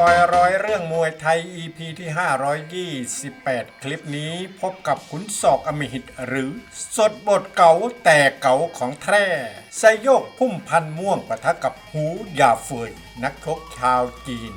บอยร้อยเรื่องมวยไทย EP ที่ 528 คลิปนี้พบกับขุนศอกอมหิต หรือ สดบทเก่าแต่เก่าของแท้ไซโยกพุ่มพันม่วงปะทะกับหูยาเฟยนักชกชาวจีน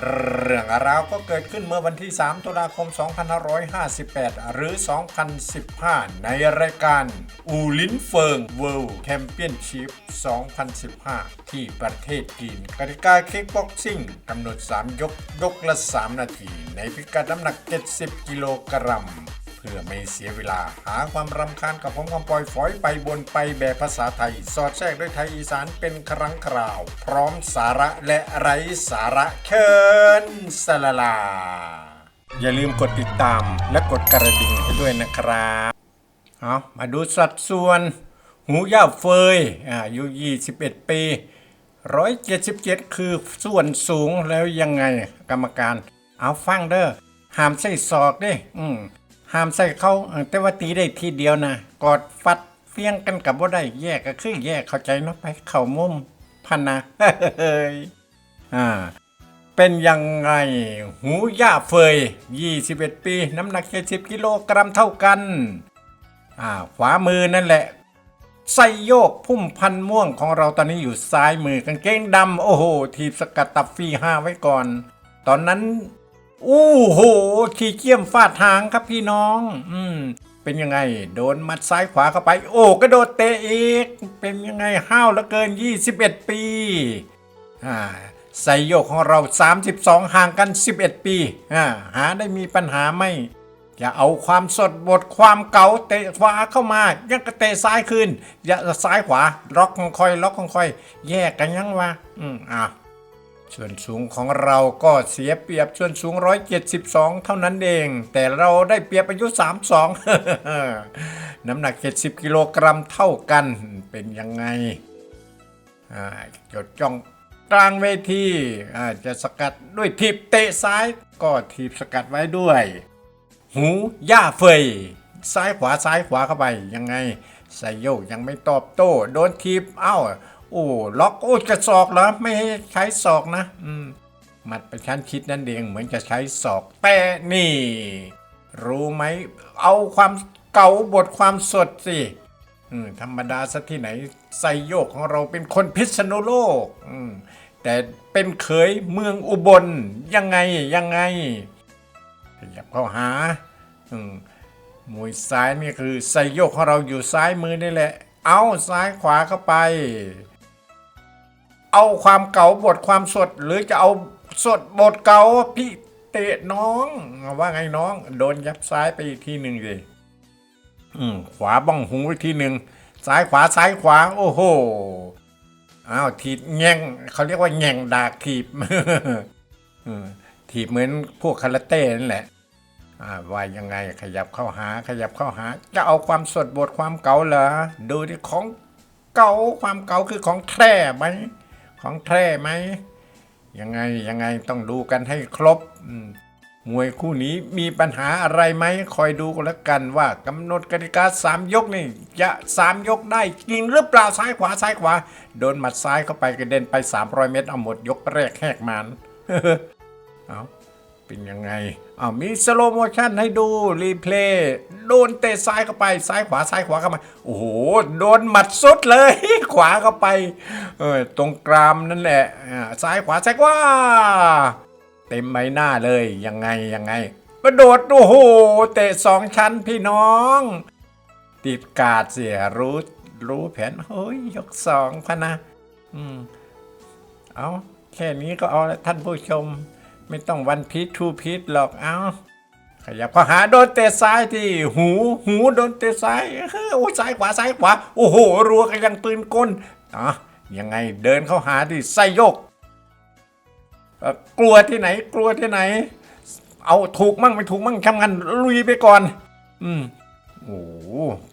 เรื่องราวก็เกิดขึ้นเมื่อวันที่ 3 ตุลาคม 2558 หรือ 2015 ในรายการ อูลินเฟิง World Championship 2015 ที่ประเทศจีนกติกาคิกบ็อกซิ่งกำหนด 3 ยก ยกละ 3 นาที ในพิกัดน้ำหนัก 70 กิโลกรัม พื่อไม่เสียเวลาหาความรำคาญกับผมคำปล่อยฝอยไปบนไปแบบภาษาไทย สอดแทรกด้วยไทยอีสานเป็นครั้งคราว พร้อมสาระและไร้สาระเชิญสลาลา อย่าลืมกดติดตามและกดกระดิ่งให้ด้วยนะครับเอามาดูสัดส่วน หูย่าเฟยอายุ 21 ปี 177 คือส่วนสูงแล้วยังไงกรรมการ เอาฟังเด้อห้ามใส่ศอกด้อืม ห้ามใส่เขาเออแต่ว่าตีได้ทีเดียวนะกอดฟัดเฟี้ยงกันกับว่าได้แยกก็คือแยกเข้าใจเนาะไปเข่ามุมพันนะเฮ้ยอ่าเป็นยังไง หูย่าเฟย 21 ปี น้ำหนัก70กิโลกรัมเท่ากันอ่าขวามือนั่นแหละไซโยกพุ่มพันม่วงของเราตอนนี้อยู่ซ้ายมือกางเกงดำโอ้โห ทีบสกัดตับฟีห้าไว้ก่อน ตอนนั้น อู้โหขี่เกี้ยมฟาดหางครับพี่น้อง อืมเป็นยังไง โดนมัดซ้ายขวาเข้าไป โอ้กระโดดเตะอีก เป็นยังไงห้าวเหลือเกิน 21 ปีอ่าไซโยกของเรา 32 ห่างกัน 11 ปีอ่าหาได้มีปัญหาไหมอย่าเอาความสดบทความเก่าเตะขวาเข้ามายังกระเตะซ้ายคืนอย่าซ้ายขวาล็อกของคอยล็อกของคอย แยกกันยังวะอืมอะ ส่วนสูงของเราก็เสียเปรียบส่วนสูง 172 เท่านั้นเอง แต่เราได้เปรียบอายุ 32 น้ำหนัก 70 กิโลกรัมเท่ากันเป็นยังไงจดจ้องกลางเวทีจะสกัดด้วยทีบเตะซ้ายก็ทีบสกัดไว้ด้วย หูย่าเฟย ซ้ายขวาซ้ายขวาเข้าไปยังไงไซโยกยังไม่ตอบโต้ โดนทีบเอ้า โอ้ล็อกโอ้จะศอกเหรอไม่ให้ใช้ศอกนะอืมหมัดประชันชิดนั่นเองเหมือนจะใช้ศอกแต่นี่ รู้ไหมเอาความเก่าบทความสดสิธรรมดาซะที่ไหนไซโยกของเราเป็นคนพิษณุโลกแต่เป็นเขยเมืองอุบลยังไงยังไงขยับเข้าหามมวยซ้ายนี่คือไซโยกของเราอยู่ซ้ายมือนี่แหละ เอาซ้ายขวาเข้าไป เอาความเก่าบทความสด หรือจะเอาสดบทเก่าพี่เตะน้อง ว่าไงน้อง โดนยับซ้ายไปอีกทีหนึ่งสิอืมขวาบ้องหูอีกทีหนึ่งซ้ายขวาซ้ายขวา โอ้โหอ้าวถีบแง่งเขาเรียกว่าแง่งดากถีบถีบเหมือนพวกคาราเต้นั่นแหละว่ายังไงขยับเข้าหา ขยับเข้าหา จะเอาความสดบทความเก่าเหรอดูที่ของเก่าความเก่าคือของแท้ไหม ของแท้ไหมยังไงยังไงต้องดูกันให้ครบมมวยคู่นี้มีปัญหาอะไรไหมคอยดูกันแล้วกันว่ากำหนดกติกาสามยกนี่จะสามยกได้จริงหรือเปล่าซ้ายขวาซ้ายขวา โดนหมัดซ้ายเข้าไปกระเด็นไป 300 เมตรเอาหมดยกแรกแหกมันเอา เป็นยังไงเอามีสโลโมชั่นให้ดูรีเพลย์โดนเตะซ้ายเข้าไปซ้ายขวาซ้ายขวาเข้ามาโอ้โหโดนหมัดสุดเลย ขวาเข้าไปเออตรงกรามนั่นแหละซ้ายขวาซ้ายขวาเต็มใบหน้าเลยยังไงยังไงกระโดดโอ้โหเตะสองชั้นพี่น้อง ติดกาดเสียรู้รู้แผนเฮ้ยยกสองพะนะ อืมเอาแค่นี้ก็เอาละท่านผู้ชม ไม่ต้องวันพีททูพีทหรอกเอาขยับข้าหาโดนเตะซ้ายที่หูหูโดนเตะซ้ายเฮ้ยโอ้ซ้ายขวาซ้ายขวาโอ้โหรัวกันยังปืนกลอะยังไงเดินเข้าหาที่ไส้โยกกลัวที่ไหน กลัวที่ไหน เอาถูกมั่งไม่ถูกมั่งทำงานลุยไปก่อน อืมโอ้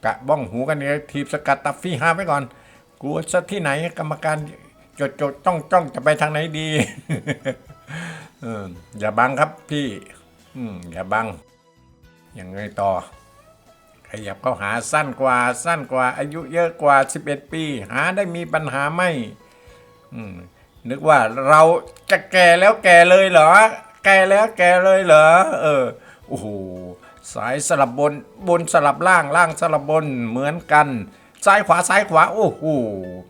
กะบ้องหูกันเนี่ยทีบสกัดตับฟีฮาไปก่อน กลัวซะที่ไหนกรรมการจดจดจ้องจ้องจะไปทางไหนดี เอออย่าบังครับพี่ อืมอย่าบังยังไงต่อ ขยับเข้าหาสั้นกว่าสั้นกว่า อายุเยอะกว่า 11 ปี หาได้มีปัญหาไหมอืมนึกว่าเราจะแก่แล้วแก่เลยเหรอ แก่แล้วแก่เลยเหรอ เออโอ้โหสายสลับบนบนสลับล่างล่างสลับบนเหมือนกัน ซ้ายขวาซ้ายขวา โอ้โห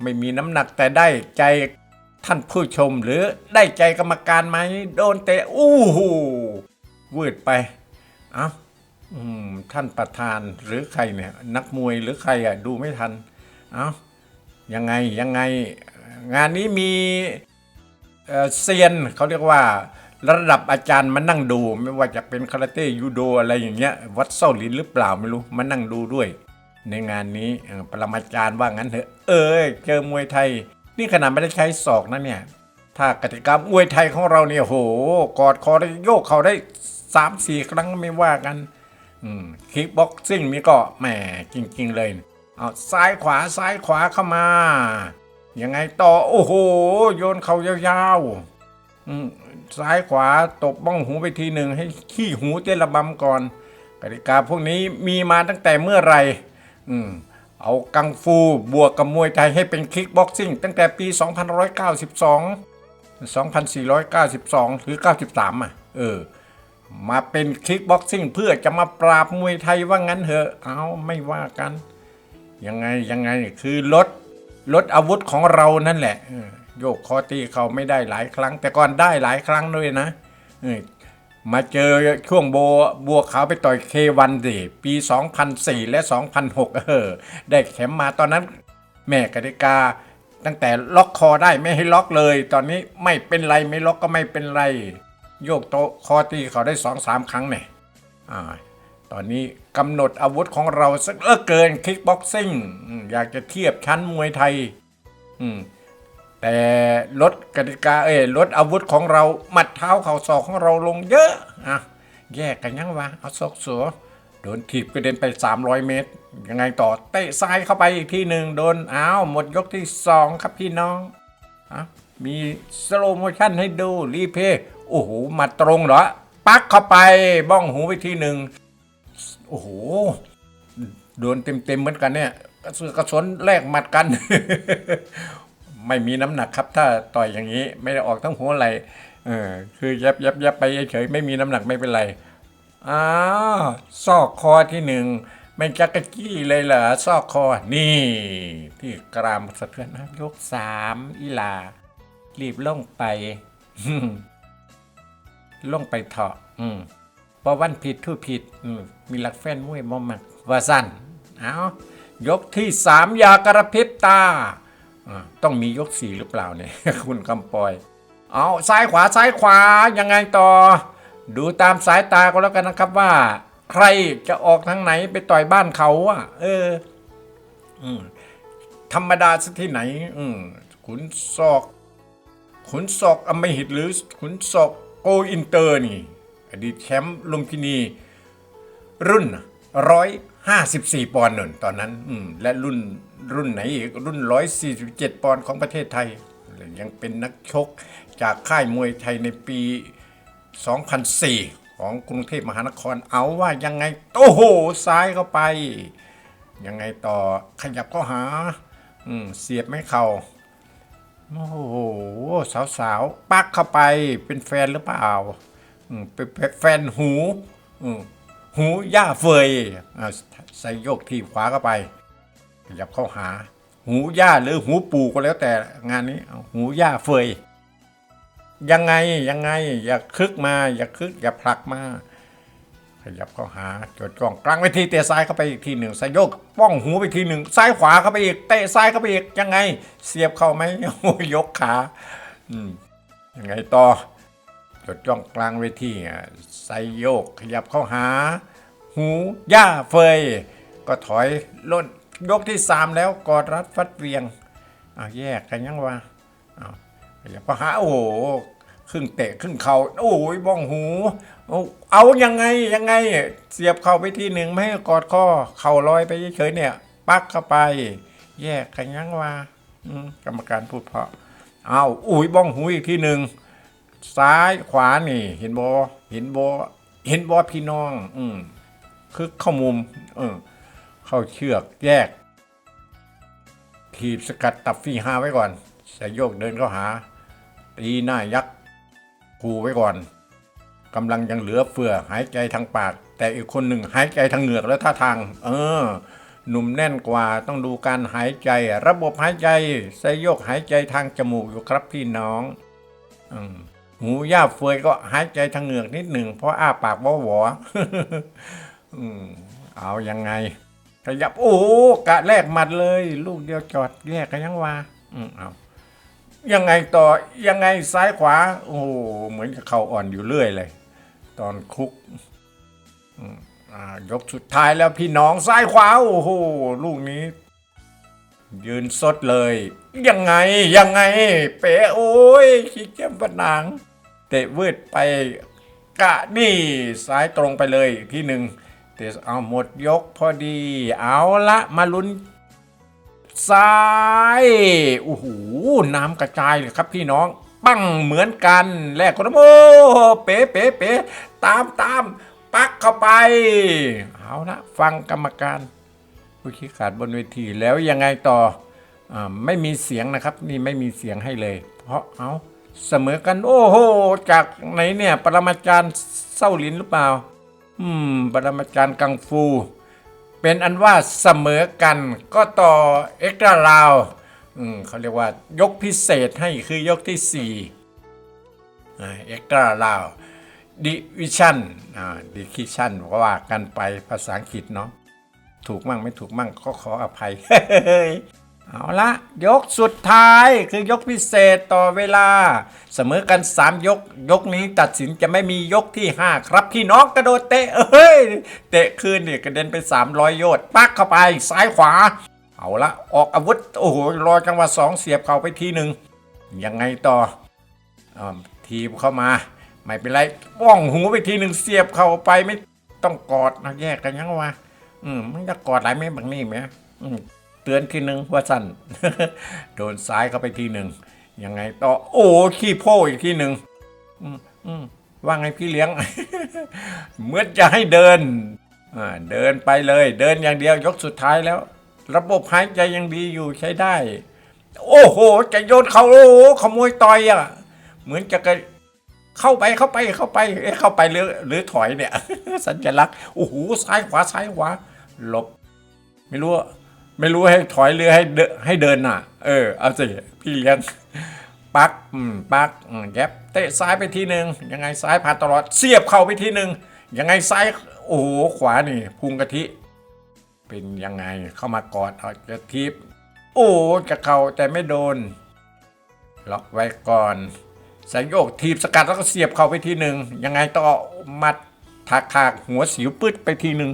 ไม่มีน้ำหนักแต่ได้ใจ ท่านผู้ชมหรือได้ใจกรรมการไหมโดนเตะอู้หูวืดไปเอ้าท่านประธานหรือใครเนี่ย นักมวยหรือใครอะดูไม่ทัน เอ้ายังไงยังไง งานนี้มีเเซียนเขาเรียกว่า ระดับอาจารย์มานั่งดู ไม่ว่าจะเป็นคาราเต้ยูโดอะไรอย่างเงี้ย วัดเส้าลินหรือเปล่าไม่รู้มานั่งดูด้วย ในงานนี้ปรมาจารย์ว่างั้นเถอะ เออเจอมวยไทย นี่ขนาดไม่ได้ใช้ศอกนะเนี่ย ถ้ากติกามวยไทยของเราเนี่ยโห กอดคอได้โยกเขาได้สามสี่ครั้งไม่ว่ากันอืมคิกบ็อกซิ่งนี่ก็แหมจริง ๆ เลย เอาซ้ายขวาซ้ายขวาเข้ามา ยังไงต่อโอ้โห โยนเขายาวๆซ้ายขวาตบบ้องหูไปทีหนึ่งให้ขี้หูเต้นระบำก่อนกติกาพวกนี้มีมาตั้งแต่เมื่อไหรอืม เอากังฟูบวกกับมวยไทยให้เป็นคิกบ็อกซิ่งตั้งแต่ปี2592 2492 หรือ 93 อะ เออ มาเป็นคิกบ็อกซิ่งเพื่อจะมาปราบมวยไทยว่างั้นเถอะ เอาไม่ว่ากัน ยังไงยังไงคือลดลดอาวุธของเรานั่นแหละ โยกคอตีเขาไม่ได้หลายครั้ง แต่ก่อนได้หลายครั้งด้วยนะ มาเจอช่วงโบบัวขาวไปต่อยเควันสิปี 2004 และ 2006 เออ ได้เข็มมาตอนนั้น แม่กติกา ตั้งแต่ล็อกคอได้ไม่ให้ล็อกเลย ตอนนี้ไม่เป็นไรไม่ล็อกก็ไม่เป็นไร โยกโตคอตีเขาได้สองสามครั้งเนี่ยอ่าตอนนี้กำหนดอาวุธของเราสักเลือเกินคิกบ็อกซิ่งอยากจะเทียบชั้นมวยไทย อืม แต่ลดกติกาเอ้ยลดอาวุธของเราหมัดเท้าเข่าศอกของเราลงเยอะอะแยกกันยังวะเอาศอกสัวโดนถีบกระเด็นไป 300 เมตร ยังไงต่อเตะซ้ายเข้าไปอีกทีหนึ่งโดนอ้าวหมดยกที่ 2 ครับพี่น้องอะมีสโลโมชั่นให้ดูรีเพย์โอ้โหหมัดตรงเหรอ ปักเข้าไปบ้องหูไปทีหนึ่งโอ้โหโดนเต็มๆเหมือนกันเนี่ยกระสือกระสนแลกหมัดกัน ไม่มีน้ำหนักครับ ถ้าต่อยอย่างนี้ไม่ได้ออกทั้งหัวไหลเออคือยับยับยับไปเฉยไม่มีน้ำหนักไม่เป็นไรอ้าวซอกคอที่หนึ่งไม่จักกะจี้เลยเหรอซอกคอนี่ ที่กรามสะเทือนนะยกสามอีลา รีบล่องไปล่องไปเถาะอืมพอวันผิดทู่ผิดอืมมีหลักแฟนมวยมอมักว่าสั้นเอายกที่สามยากระพริบตา ต้องมียกสี่หรือเปล่าเนี่ยคุณคำปอย เอาซ้ายขวาซ้ายขวายังไงต่อ ดูตามสายตาก็แล้วกันนะครับว่า ใครจะออกทางไหนไปต่อยบ้านเขาอะ เอออธรรมดาสักที่ไหน อืขุนศอก ขุนศอกอำมหิตหรือ ขุนศอกโกอินเตอร์นี่ อดีตแชมป์ลุมพินี รุ่นร้อย ห้าสิบสี่ปอนด์หนนตอนนั้น อืมและรุ่นรุ่นไหนอีกรุ่นร้อยสี่สิบเจ็ดปอนด์ของประเทศไทย ยังเป็นนักชกจากค่ายมวยไทยในปี 2004 ของกรุงเทพมหานครเอาว่ายังไง โอ้โห ซ้ายเข้าไป ยังไงต่อขยับเข้าหา อืมเสียบไม่เข่าโอ้โห สาวๆ ปักเข้าไปเป็นแฟนหรือเปล่า อืมเป็นเป็นแฟนหู อืม หูย่าเฟยใส่โยกทีขวาเข้าไปขยับเข้าหา หูย่าหรือหูปู่ก็แล้วแต่งานนี้หูย่าเฟย ยังไงยังไง อย่าคึกมา อย่าคึก อย่าผลักมาขยับเข้าหาจดจ้องกลางเวทีเตะซ้ายเข้าไปอีกทีหนึ่งสายโยก ป้องหูไปทีหนึ่งซ้ายขวาเข้าไปอีกเตะซ้ายเข้าไปอีกยังไง เสียบเข้าไหมโอ้ยกขา อืมยังไงต่อ ดจ้องกลางเวทีอะใส่โยกขยับเข้าหา หูย่าเฟย ก็ถอยล่นยกที่สามแล้วกอดรัดฟัดเวียงอ้าวแยกกันยังวะอ้าวขยับเข้าหาโอ้โหครึ่งเตะครึ่งเข่าโอ้ยบ้องหูเอาอายังไงยังไง เสียบเข้าไปทีหนึ่งไม่ให้กอดข้อ เข่าลอยไปเฉยเนี่ย ปักเข้าไป แยกกันยังวะกรรมการพูดเพาะเอาอุ้ยบ้องหูอีกทีหนึ่ง ซ้ายขวานี่ เห็นบอเห็นบอเห็นบอพี่น้อง อืมคือเข้ามุม เออ เข้าเชือกแยก ถีบสกัดตับฟี่ห้าไว้ก่อนใส่โยกเดินเข้าหา ตีหน้ายักษ์คูไว้ก่อนกำลังยังเหลือเฟือหายใจทางปาก แต่อีกคนหนึ่งหายใจทางเหงือกและท่าทาง เออ หนุ่มแน่นกว่าต้องดูการหายใจ ระบบหายใจไสยโยกหายใจทางจมูกอยู่ครับพี่น้อง อืม หูย่าเฟยก็หายใจทางเหงือกนิดหนึ่งเพราะอ้าปากวอหวอืมเอายังไงขยับโอ้กะแรกหมัดเลย ลูกเดียวจอดแยกกันยังวะอืมเอายังไงต่อยังไงซ้ายขวา โอ้เหมือนกับเข่าอ่อนอยู่เรื่อยเลย ตอนคุกยกสุดท้ายแล้วพี่น้องซ้ายขวาโอ้โหลูกนี้ ยืนสดเลย ยังไงยังไง เป๋โอ้ยขี้เกียจปะหนัง เตะวืดไปกะนี่ซ้ายตรงไปเลยที่หนึ่งเตะเอาหมดยกพอดี เอาละมาลุ้นซ้ายโอ้โหน้ำกระจายเลยครับพี่น้อง ปั้งเหมือนกันแลกคนโอ้เป๋เป๋เป๋ตามตามปักเข้าไป เอาละฟังกรรมการผู้ชี้ขาดบนเวทีแล้วยังไงต่ออไม่มีเสียงนะครับ นี่ไม่มีเสียงให้เลย เพราะเอา เสมอกัน โอ้โห จากไหนเนี่ย ปรมาจารย์เศร้าลินหรือเปล่า อืม ปรมาจารย์กังฟู เป็นอันว่าเสมอกัน ก็ต่อเอ็กซ์ตร้าลาวอืมเขาเรียกว่ายกพิเศษให้คือยกที่สี่เอ็กซ์ตร้าลาวดิวิชั่นอ่าดิคิชั่นก็ว่ากันไปภาษาอังกฤษเนาะถูกมั่งไม่ถูกมั่งก็ขออภัย เอาละยกสุดท้ายคือยกพิเศษต่อเวลา เสมอกัน 3 ยก ยกนี้ตัดสินจะไม่มียกที่ 5 ครับพี่น้องกระโดดเตะเอ้ย เตะคืนเนี่ยกระเด็นไป 300 โยชน์ปักเข้าไปซ้ายขวา เอาละออกอาวุธ โอ้โห รอจังหวะสองเสียบเข้าไปทีหนึ่งยังไงต่ออทีมเข้ามา ไม่เป็นไรป้องหูไปทีหนึ่งเสียบเข้าไปไม่ต้องกอดนะแยกกันยังวะอืมมันจะกอดหลายเม็ดบางนี่ไหมอืม เตือนทีหนึ่งว่าสั้นโดนซ้ายเข้าไปทีหนึ่งยังไงต่อโอ้ขี้โพอีกทีหนึ่งว่าไงพี่เลี้ยงเมื่อจะให้เดินเดินไปเลย เดินอย่างเดียวยกสุดท้ายแล้ว ระบบหายใจยังดีอยู่ใช้ได้ โอ้โห จะโยนเขาโอ้โหขโมยต่อยอะ เหมือนจะกเข้าไปเข้าไปเข้าไปเอเข้าไปหรือหรือถอยเนี่ย สัญลักษณ์โอ้โหซ้ายขวาซ้ายขวาหลบ ไม่รู้ ไม่รู้ให้ถอยหรือให้เดินให้เดินน่ะ เออ เอาสิ พี่เลี้ยง ปักอืมปักอืมแยบเตะซ้ายไปทีหนึ่งยังไงซ้ายผ่านตลอด เสียบเข่าไปทีหนึ่งยังไงซ้าย โอ้โห ขวานี่พุงกะทิ เป็นยังไงเข้ามากอดเอาจะทิปโอ้จะเข่าแต่ไม่โดน ล็อกไว้ก่อนสายโยกทีบสกัดแล้วก็เสียบเข้าไปทีหนึ่งยังไงต่อมัดถักถากหัวสิวปืดไปทีหนึ่ง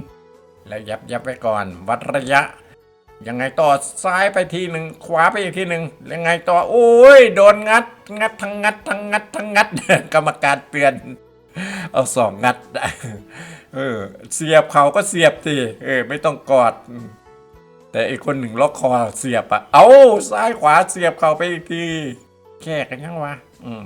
แล้วยับยับไว้ก่อน วัดระยะ ยังไงต่อซ้ายไปทีหนึ่งขวาไปอีกทีหนึ่งยังไงต่อโอ้ยโดนงัด งัดทั้งงัดทั้งงัดทั้งงัด กรรมการเตือนเอาสองงัดเออเสียบเขาก็เสียบสิเออ ไม่ต้องกอด แต่อีกคนหนึ่งล็อกคอเสียบอะเอาซ้ายขวาเสียบเขาไปอีกทีแก้กันยังวะอืม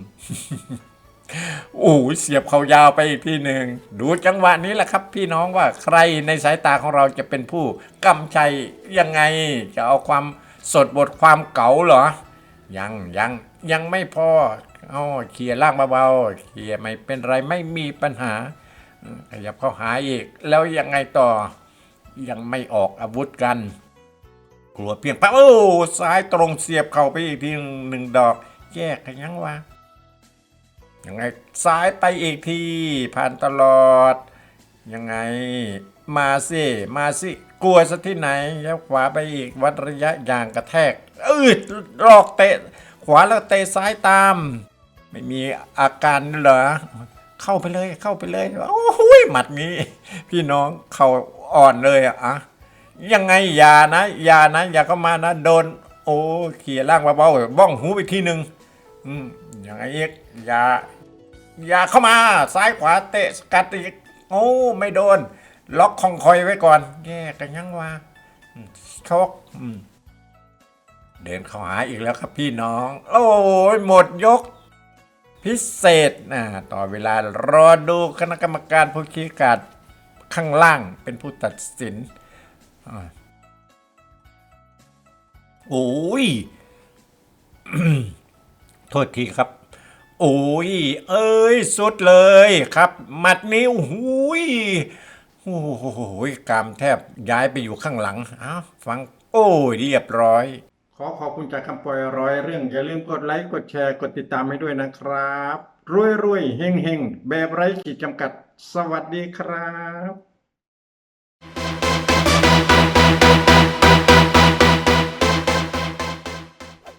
อ้เสียบเขายาวไปอีกทีหนึ่งดูจังหวะนี้แหละครับ พี่น้องว่าใครในสายตาของเราจะเป็นผู้กำชัยยังไง จะเอาความสดบทความเก๋าเหรอ ยังยังยังไม่พอเอาเคลียร์ล่างเบาๆเคลียร์ไม่เป็นไรไม่มีปัญหาขยับเข้าหาอีก แล้วยังไงต่อ ยังไม่ออกอาวุธกัน กลัวเพียงปั๊บโอ้ซ้ายตรงเสียบเข้าไปอีกทีหนึ่งดอกแยกกันยังวะ ยังไงซ้ายไปอีกทีผ่านตลอด ยังไงมาสิมาสิกลัวซะที่ไหนแล้วขวาไปอีกวัดระยะอย่างกระแทกอืดลอกเตะ ขวาแล้วเตะซ้ายตาม ไม่มีอาการเหรอเข้าไปเลยเข้าไปเลยโอ้โหหมัดนี้ พี่น้องเขาอ่อนเลยอะอะยังไงอย่านะอย่านะอย่าเข้ามานะโดน โอ้เขี่ยล่างเบาๆบ้องหูไปทีหนึ่ง อืมยังไงอีกอย่า อย่าเข้ามา ซ้ายขวาเตะสกัดอีก โอ้ไม่โดน ล็อกคองคอยไว้ก่อน แย่กันยังวะชกอืมเดินเข้าหาอีกแล้วครับพี่น้อง โอ้ยหมดยก พิเศษนะต่อเวลารอดูคณะกรรมการผู้ชี้ขาดข้างล่างเป็นผู้ตัดสินอโอ้ย โทษทีครับ โอ้ย เอ้ย สุดเลยครับหมัดนี้โอ้โหยโอ้โหยกามแทบย้ายไปอยู่ข้างหลังเอ้าฟัง โอ้ยเรียบร้อย ขอขอบคุณจากคำปล่อยร้อยเรื่อง อย่าลืมกดไลค์กดแชร์กดติดตามให้ด้วยนะครับ รวยรวยๆเฮงเฮงแบบไร้ขีดจำกัด สวัสดีครับ